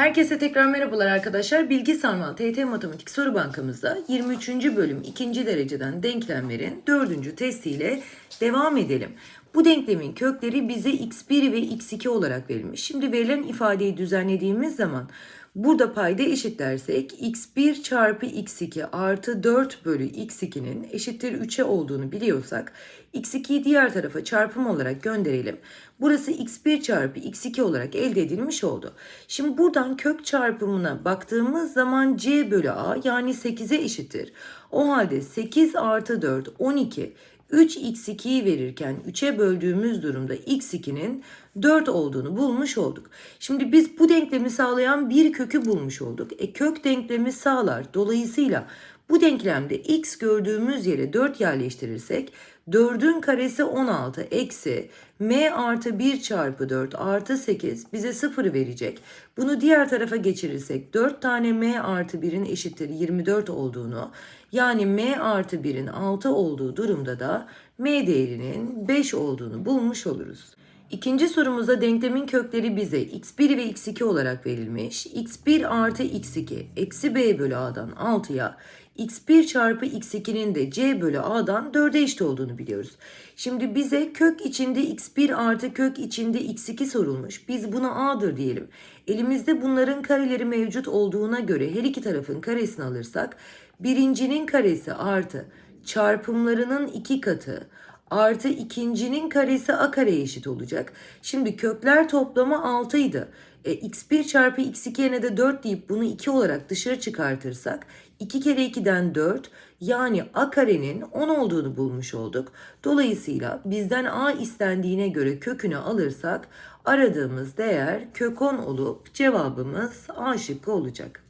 Herkese tekrar merhabalar arkadaşlar. Bilgi Sarmal TYT Matematik Soru Bankamızda 23. bölüm 2. dereceden denklemlerin 4. testiyle devam edelim. Bu denklemin kökleri bize x1 ve x2 olarak verilmiş. Şimdi verilen ifadeyi düzenlediğimiz zaman burada payda eşitlersek x1 çarpı x2 artı 4 bölü x2'nin eşittir 3'e olduğunu biliyorsak x2'yi diğer tarafa çarpım olarak gönderelim. Burası x1 çarpı x2 olarak elde edilmiş oldu. Şimdi buradan kök çarpımına baktığımız zaman c bölü a yani 8'e eşittir. O halde 8 artı 4 12 3x2'yi verirken 3'e böldüğümüz durumda x2'nin 4 olduğunu bulmuş olduk. Şimdi biz bu denklemi sağlayan bir kökü bulmuş olduk. E kök denklemi sağlar. Dolayısıyla bu denklemde x gördüğümüz yere 4 yerleştirirsek 4'ün karesi 16 eksi m artı 1 çarpı 4 artı 8 bize 0 verecek. Bunu diğer tarafa geçirirsek 4 tane m artı 1'in eşittir 24 olduğunu yani m artı 1'in 6 olduğu durumda da m değerinin 5 olduğunu bulmuş oluruz. İkinci sorumuzda denklemin kökleri bize x1 ve x2 olarak verilmiş. x1 artı x2 eksi b bölü a'dan 6'ya x1 çarpı x2'nin de c bölü a'dan 4'e eşit olduğunu biliyoruz. Şimdi bize kök içinde x1 artı kök içinde x2 sorulmuş. Biz buna a'dır diyelim. Elimizde bunların kareleri mevcut olduğuna göre her iki tarafın karesini alırsak birincinin karesi artı çarpımlarının iki katı artı ikincinin karesi a kareye eşit olacak. Şimdi kökler toplamı 6 idi. E, x1 çarpı x2 yerine de 4 deyip bunu 2 olarak dışarı çıkartırsak 2 kere 2'den 4 yani a karenin 10 olduğunu bulmuş olduk. Dolayısıyla bizden a istendiğine göre kökünü alırsak aradığımız değer kök 10 olup cevabımız a şıkkı olacak.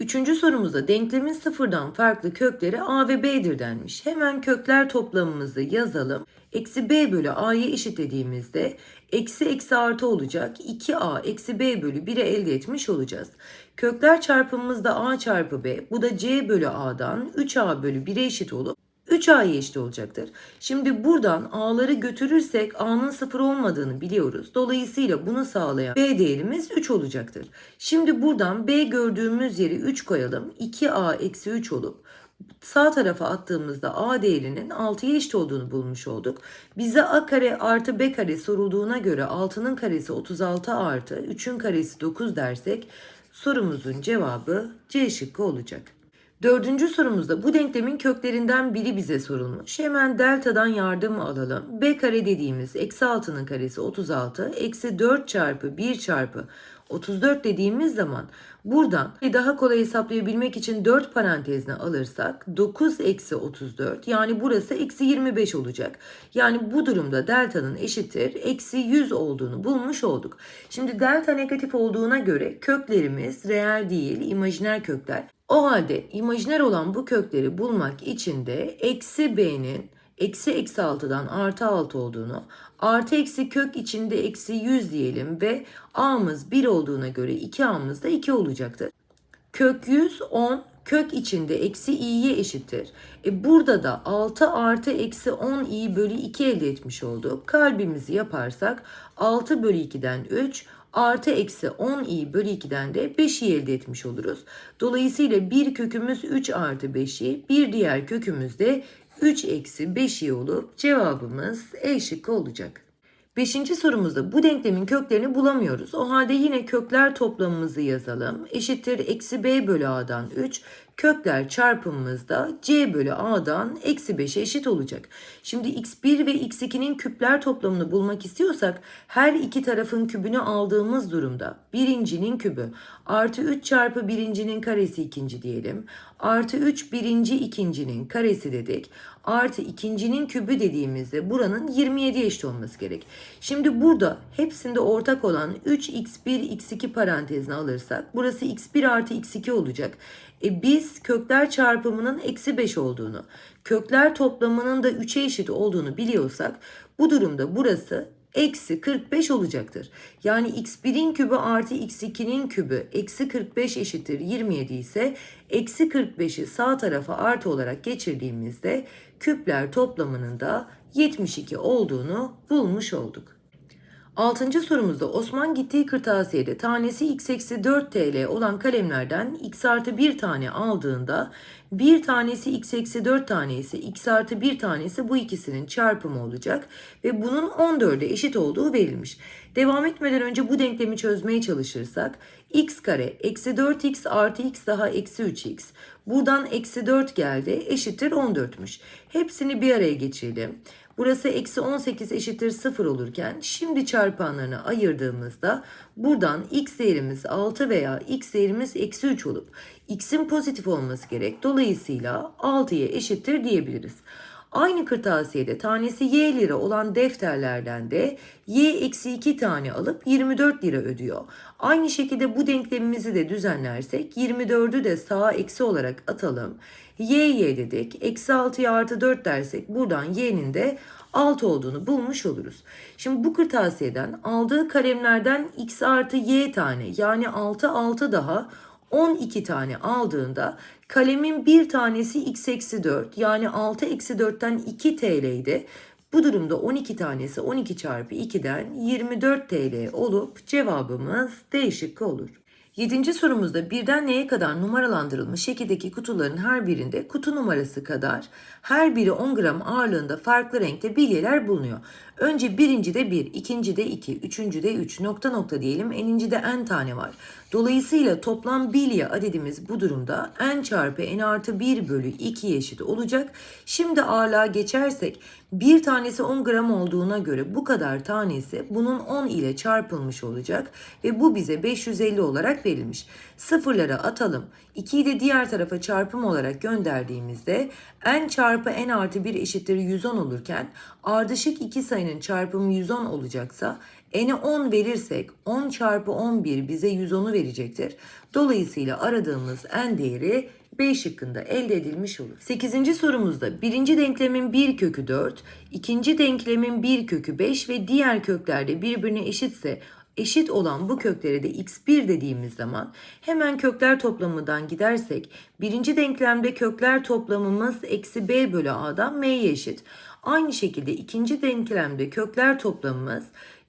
Üçüncü sorumuzda denklemin sıfırdan farklı kökleri a ve b'dir denmiş. Hemen kökler toplamımızı yazalım. Eksi b bölü a'yı eşitlediğimizde eksi eksi artı olacak. 2a eksi b bölü 1'i elde etmiş olacağız. Kökler çarpımımızda a çarpı b. Bu da c bölü a'dan 3a bölü 1'e eşit olup 3a'ya eşit olacaktır. Şimdi buradan a'ları götürürsek a'nın sıfır olmadığını biliyoruz. Dolayısıyla bunu sağlayan b değerimiz 3 olacaktır. Şimdi buradan b gördüğümüz yeri 3 koyalım. 2a eksi 3 olup sağ tarafa attığımızda a değerinin 6'ya eşit olduğunu bulmuş olduk. Bize a kare artı b kare sorulduğuna göre 6'nın karesi 36 artı 3'ün karesi 9 dersek sorumuzun cevabı C şıkkı olacak. Dördüncü sorumuzda bu denklemin köklerinden biri bize sorulmuş. Hemen deltadan yardım alalım. B kare dediğimiz eksi 6'nın karesi 36. Eksi 4 çarpı 1 çarpı 34 dediğimiz zaman buradan daha kolay hesaplayabilmek için 4 parantezine alırsak 9 eksi 34 yani burası eksi 25 olacak. Yani bu durumda delta'nın eşittir eksi 100 olduğunu bulmuş olduk. Şimdi delta negatif olduğuna göre köklerimiz reel değil imajiner kökler. O halde imajiner olan bu kökleri bulmak için de eksi b'nin eksi eksi 6'dan artı 6 olduğunu, artı eksi kök içinde eksi 100 diyelim ve a'mız 1 olduğuna göre 2a'mız da 2 olacaktır. Kök 100 10 kök içinde eksi i'ye eşittir. E burada da 6 artı eksi 10 i bölü 2 elde etmiş olduk. Kalbimizi yaparsak 6 bölü 2'den 3 artı eksi 10 i bölü 2'den de 5 i elde etmiş oluruz. Dolayısıyla bir kökümüz 3 artı 5 i bir diğer kökümüz de 3 eksi 5 i olup cevabımız E şıkkı olacak. Beşinci sorumuzda bu denklemin köklerini bulamıyoruz. O halde yine kökler toplamımızı yazalım. Eşittir eksi b bölü a'dan 3. Kökler çarpımımızda c bölü a'dan eksi 5'e eşit olacak. Şimdi x1 ve x2'nin küpler toplamını bulmak istiyorsak her iki tarafın kübünü aldığımız durumda birincinin kübü artı 3 çarpı birincinin karesi ikinci diyelim. Artı 3 birinci ikincinin karesi dedik. Artı ikincinin kübü dediğimizde buranın 27 eşit olması gerek. Şimdi burada hepsinde ortak olan 3x1 x2 parantezine alırsak burası x1 artı x2 olacak. E biz kökler çarpımının eksi 5 olduğunu, kökler toplamının da 3'e eşit olduğunu biliyorsak bu durumda burası eksi 45 olacaktır. Yani x1'in kübü artı x2'nin kübü eksi 45 eşittir 27 ise eksi 45'i sağ tarafa artı olarak geçirdiğimizde küpler toplamının da 72 olduğunu bulmuş olduk. Altıncı sorumuzda Osman gittiği kırtasiyede tanesi x eksi 4 TL olan kalemlerden x artı 1 tane aldığında bir tanesi x eksi 4 tanesi x artı 1 tanesi bu ikisinin çarpımı olacak ve bunun 14'e eşit olduğu verilmiş. Devam etmeden önce bu denklemi çözmeye çalışırsak x kare eksi 4x artı x daha eksi 3x buradan eksi 4 geldi eşittir 14'müş. Hepsini bir araya geçirelim. Burası eksi 18 eşittir 0 olurken şimdi çarpanlarını ayırdığımızda buradan x değerimiz 6 veya x değerimiz eksi 3 olup x'in pozitif olması gerek. Dolayısıyla 6'ya eşittir diyebiliriz. Aynı kırtasiyede tanesi y lira olan defterlerden de y eksi 2 tane alıp 24 lira ödüyor. Aynı şekilde bu denklemimizi de düzenlersek 24'ü de sağa eksi olarak atalım. y y dedik. Eksi 6'ya artı 4 dersek buradan y'nin de 6 olduğunu bulmuş oluruz. Şimdi bu kırtasiyeden aldığı kalemlerden x artı y tane yani 6 6 daha 12 tane aldığında kalemin bir tanesi x eksi 4 yani 6 eksi 4'ten 2 TL'ydi. Bu durumda 12 tanesi 12 çarpı 2'den 24 TL olup cevabımız D şıkkı olur. Yedinci sorumuzda birden neye kadar numaralandırılmış şekildeki kutuların her birinde kutu numarası kadar her biri 10 gram ağırlığında farklı renkte bilyeler bulunuyor. Önce birincide 1, ikincide 2, üçüncüde 3 nokta nokta diyelim enincide n tane var. Dolayısıyla toplam bilye adedimiz bu durumda n çarpı n artı 1 bölü 2 eşit olacak. Şimdi ağırlığa geçersek bir tanesi 10 gram olduğuna göre bu kadar tanesi bunun 10 ile çarpılmış olacak ve bu bize 550 olarak verilmiş. Sıfırları atalım. 2'yi de diğer tarafa çarpım olarak gönderdiğimizde n çarpı n artı 1 eşittir 110 olurken ardışık iki sayının çarpımı 110 olacaksa n'e 10 verirsek 10 çarpı 11 bize 110'u verecektir. Dolayısıyla aradığımız n değeri B şıkkında elde edilmiş olur. 8. sorumuzda birinci denklemin bir kökü 4, ikinci denklemin bir kökü 5 ve diğer köklerde birbirine eşitse eşit olan bu köklere de x1 dediğimiz zaman hemen kökler toplamından gidersek birinci denklemde kökler toplamımız eksi b bölü a'dan m'ye eşit. Aynı şekilde ikinci denklemde kökler toplamımız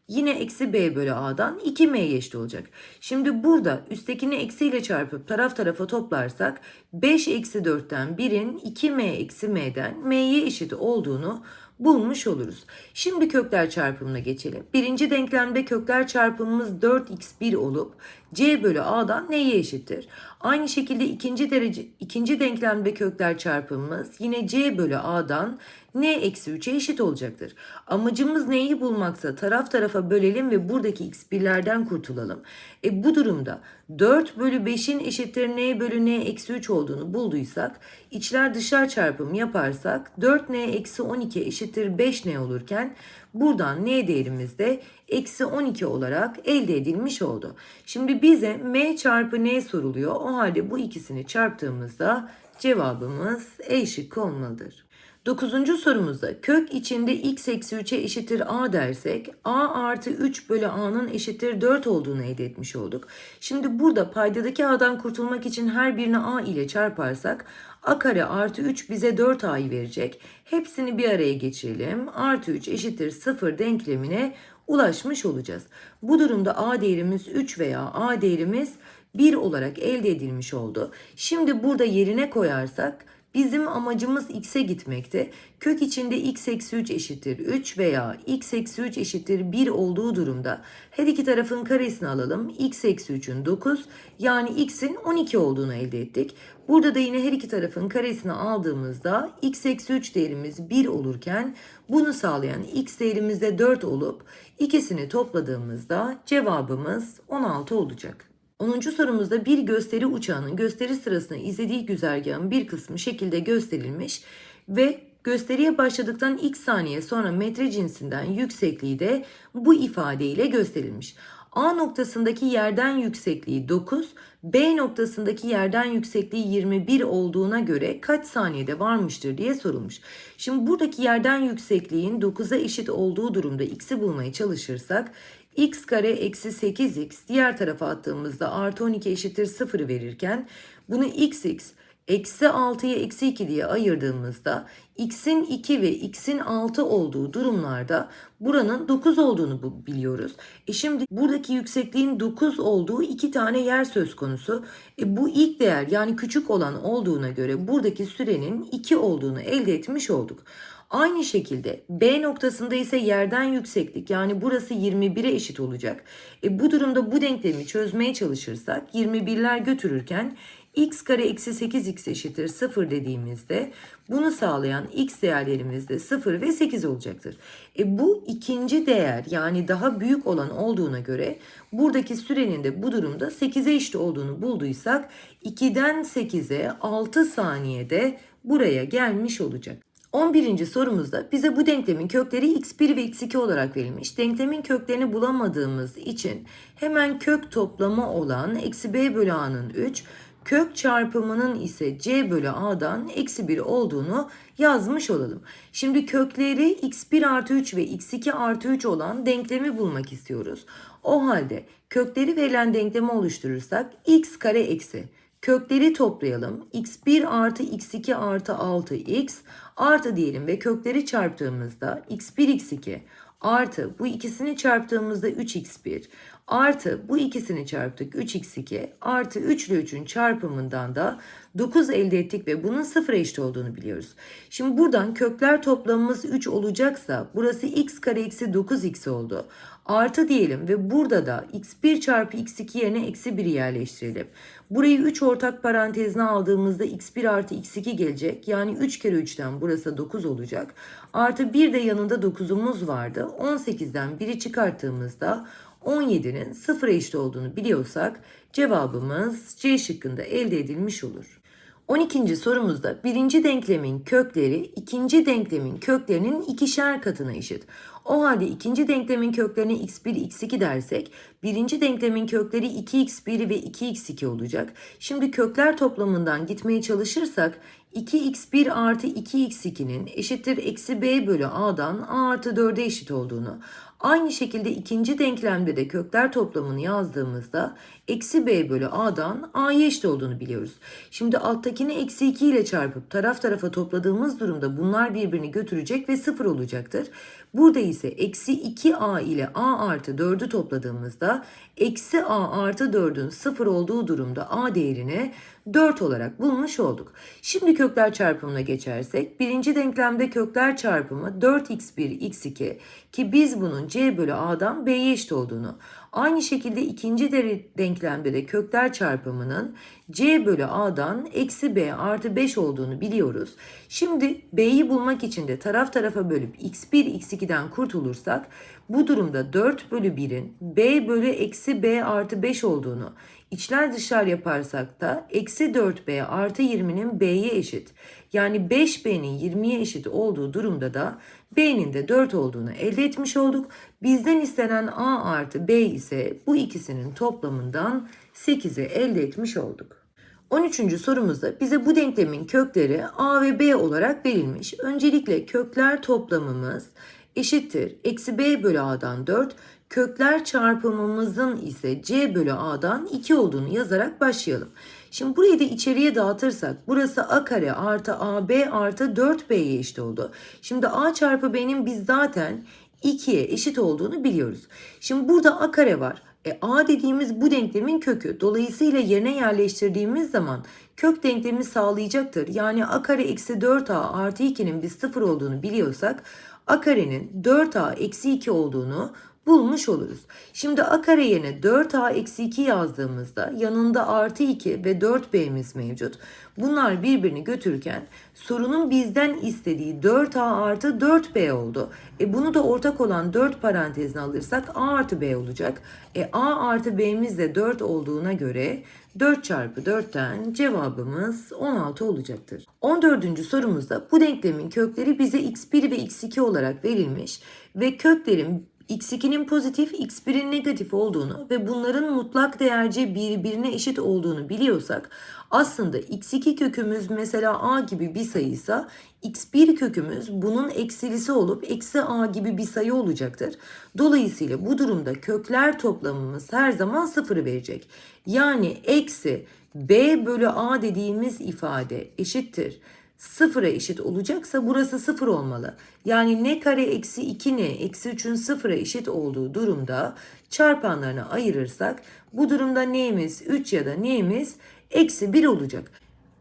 yine eksi b bölü a'dan 2m'ye eşit olacak. Şimdi burada üsttekini eksiyle çarpıp taraf tarafa toplarsak 5 eksi 4'ten 1'in 2m eksi m'den m'ye eşit olduğunu bulmuş oluruz. Şimdi kökler çarpımına geçelim. Birinci denklemde kökler çarpımımız 4x1 olup c bölü a'dan neye eşittir? Aynı şekilde ikinci derece ikinci denklemde kökler çarpımımız yine c bölü a'dan n eksi 3'e eşit olacaktır. Amacımız neyi bulmaksa taraf tarafa bölelim ve buradaki x1'lerden kurtulalım. E bu durumda 4 bölü 5'in eşittir n bölü n eksi 3 olduğunu bulduysak içler dışlar çarpımı yaparsak 4n eksi 12 eşittir 5n olurken buradan n değerimiz de eksi 12 olarak elde edilmiş oldu. Şimdi bize m çarpı n soruluyor. O halde bu ikisini çarptığımızda cevabımız E şıkkı olmalıdır. Dokuzuncu sorumuzda kök içinde x eksi 3'e eşittir a dersek a artı 3 bölü a'nın eşittir 4 olduğunu elde etmiş olduk. Şimdi burada paydadaki a'dan kurtulmak için her birini a ile çarparsak a kare artı 3 bize 4a'yı verecek. Hepsini bir araya geçirelim. Artı 3 eşittir 0 denklemine ulaşmış olacağız. Bu durumda a değerimiz 3 veya a değerimiz 1 olarak elde edilmiş oldu. Şimdi burada yerine koyarsak Bizim amacımız x'e gitmekte. Kök içinde x eksi 3 eşittir 3 veya x eksi 3 eşittir 1 olduğu durumda her iki tarafın karesini alalım. x eksi 3'ün 9 yani x'in 12 olduğunu elde ettik. Burada da yine her iki tarafın karesini aldığımızda x eksi 3 değerimiz 1 olurken bunu sağlayan x değerimiz de 4 olup ikisini topladığımızda cevabımız 16 olacak. 10. sorumuzda bir gösteri uçağının gösteri sırasında izlediği güzergahın bir kısmı şekilde gösterilmiş ve gösteriye başladıktan x saniye sonra metre cinsinden yüksekliği de bu ifadeyle gösterilmiş. A noktasındaki yerden yüksekliği 9, B noktasındaki yerden yüksekliği 21 olduğuna göre kaç saniyede varmıştır diye sorulmuş. Şimdi buradaki yerden yüksekliğin 9'a eşit olduğu durumda x'i bulmaya çalışırsak x kare eksi 8x diğer tarafa attığımızda artı 12 eşittir 0'ı verirken bunu xx eksi 6'ya eksi 2 diye ayırdığımızda x'in 2 ve x'in 6 olduğu durumlarda buranın 9 olduğunu biliyoruz. E şimdi buradaki yüksekliğin 9 olduğu iki tane yer söz konusu. E bu ilk değer yani küçük olan olduğuna göre buradaki sürenin 2 olduğunu elde etmiş olduk. Aynı şekilde B noktasında ise yerden yükseklik yani burası 21'e eşit olacak. E bu durumda bu denklemi çözmeye çalışırsak 21'ler götürürken x kare eksi 8x eşittir 0 dediğimizde bunu sağlayan x değerlerimiz de 0 ve 8 olacaktır. E bu ikinci değer yani daha büyük olan olduğuna göre buradaki sürenin de bu durumda 8'e eşit olduğunu bulduysak 2'den 8'e 6 saniyede buraya gelmiş olacak. 11. sorumuzda bize bu denklemin kökleri x1 ve x2 olarak verilmiş. Denklemin köklerini bulamadığımız için hemen kök toplama olan eksi b bölü a'nın 3, kök çarpımının ise c bölü a'dan eksi 1 olduğunu yazmış olalım. Şimdi kökleri x1 artı 3 ve x2 artı 3 olan denklemi bulmak istiyoruz. O halde kökleri verilen denklemi oluşturursak x kare eksi Kökleri toplayalım. x1 artı x2 artı 6x artı diyelim ve kökleri çarptığımızda x1 x2 artı bu ikisini çarptığımızda 3x1 artı bu ikisini çarptık 3x2 artı 3 ile 3'ün çarpımından da 9 elde ettik ve bunun 0 eşit olduğunu biliyoruz. Şimdi buradan kökler toplamımız 3 olacaksa burası x kare eksi 9x oldu. Artı diyelim ve burada da x1 çarpı x2 yerine eksi 1'i yerleştirelim. Burayı 3 ortak parantezine aldığımızda x1 artı x2 gelecek. Yani 3 kere 3'ten burası 9 olacak. Artı bir de yanında 9'umuz vardı. 18'den 1'i çıkarttığımızda 17'nin 0 eşit olduğunu biliyorsak cevabımız C şıkkında elde edilmiş olur. 12. sorumuzda birinci denklemin kökleri ikinci denklemin köklerinin ikişer katına eşit. O halde ikinci denklemin köklerine x1, x2 dersek birinci denklemin kökleri 2x1 ve 2x2 olacak. Şimdi kökler toplamından gitmeye çalışırsak 2x1 artı 2x2'nin eşittir eksi b bölü a'dan a artı 4'e eşit olduğunu, aynı şekilde ikinci denklemde de kökler toplamını yazdığımızda eksi b bölü a'dan a'ya eşit olduğunu biliyoruz. Şimdi alttakini eksi 2 ile çarpıp taraf tarafa topladığımız durumda bunlar birbirini götürecek ve 0 olacaktır. Burada ise eksi 2a ile a artı 4'ü topladığımızda eksi a artı 4'ün 0 olduğu durumda a değerini 4 olarak bulmuş olduk. Şimdi kökler çarpımına geçersek birinci denklemde kökler çarpımı 4x1 x2 ki biz bunun c bölü a'dan b'ye eşit olduğunu Aynı şekilde ikinci denklemde de kökler çarpımının c bölü a'dan eksi b artı 5 olduğunu biliyoruz. Şimdi b'yi bulmak için de taraf tarafa bölüp x1 x2'den kurtulursak bu durumda 4 bölü 1'in b bölü eksi b artı 5 olduğunu içler dışlar yaparsak da eksi 4b artı 20'nin b'ye eşit. Yani 5b'nin 20'ye eşit olduğu durumda da b'nin de 4 olduğunu elde etmiş olduk. Bizden istenen a artı b ise bu ikisinin toplamından 8'i elde etmiş olduk. 13. sorumuzda bize bu denklemin kökleri a ve b olarak verilmiş. Öncelikle kökler toplamımız eşittir. Eksi b bölü a'dan 4. Kökler çarpımımızın ise c bölü a'dan 2 olduğunu yazarak başlayalım. Şimdi burayı da içeriye dağıtırsak burası a kare artı ab artı 4b'ye eşit oldu. Şimdi a çarpı b'nin biz zaten 2'ye eşit olduğunu biliyoruz. Şimdi burada a kare var. E, a dediğimiz bu denklemin kökü. Dolayısıyla yerine yerleştirdiğimiz zaman kök denklemi sağlayacaktır. Yani a kare eksi 4a artı 2'nin biz 0 olduğunu biliyorsak a karenin 4a eksi 2 olduğunu bulmuş oluruz. Şimdi a kare yerine 4a eksi 2 yazdığımızda yanında artı 2 ve 4b'miz mevcut. Bunlar birbirini götürürken sorunun bizden istediği 4a artı 4b oldu. E bunu da ortak olan 4 parantezine alırsak a artı b olacak. E a artı b'miz de 4 olduğuna göre 4 çarpı 4'ten cevabımız 16 olacaktır. 14. sorumuzda bu denklemin kökleri bize x1 ve x2 olarak verilmiş ve köklerin x2'nin pozitif, x1'in negatif olduğunu ve bunların mutlak değerce birbirine eşit olduğunu biliyorsak aslında x2 kökümüz mesela a gibi bir sayıysa x1 kökümüz bunun eksilisi olup eksi a gibi bir sayı olacaktır. Dolayısıyla bu durumda kökler toplamımız her zaman sıfırı verecek. Yani eksi b bölü a dediğimiz ifade eşittir sıfıra eşit olacaksa burası sıfır olmalı. Yani ne kare eksi 2 ne eksi 3'ün sıfıra eşit olduğu durumda çarpanlarına ayırırsak bu durumda neyimiz 3 ya da neyimiz eksi 1 olacak.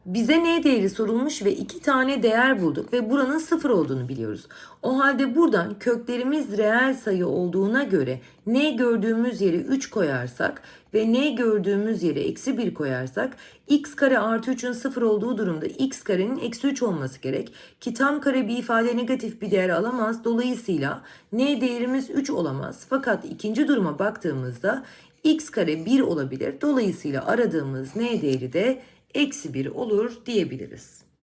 Bize n değeri sorulmuş ve iki tane değer bulduk ve buranın sıfır olduğunu biliyoruz. O halde buradan köklerimiz reel sayı olduğuna göre n gördüğümüz yere 3 koyarsak ve n gördüğümüz yere eksi 1 koyarsak x kare artı 3'ün sıfır olduğu durumda x karenin eksi 3 olması gerek. Ki tam kare bir ifade negatif bir değer alamaz. Dolayısıyla n değerimiz 3 olamaz. Fakat ikinci duruma baktığımızda x kare 1 olabilir. Dolayısıyla aradığımız n değeri de eksi 1 olur diyebiliriz.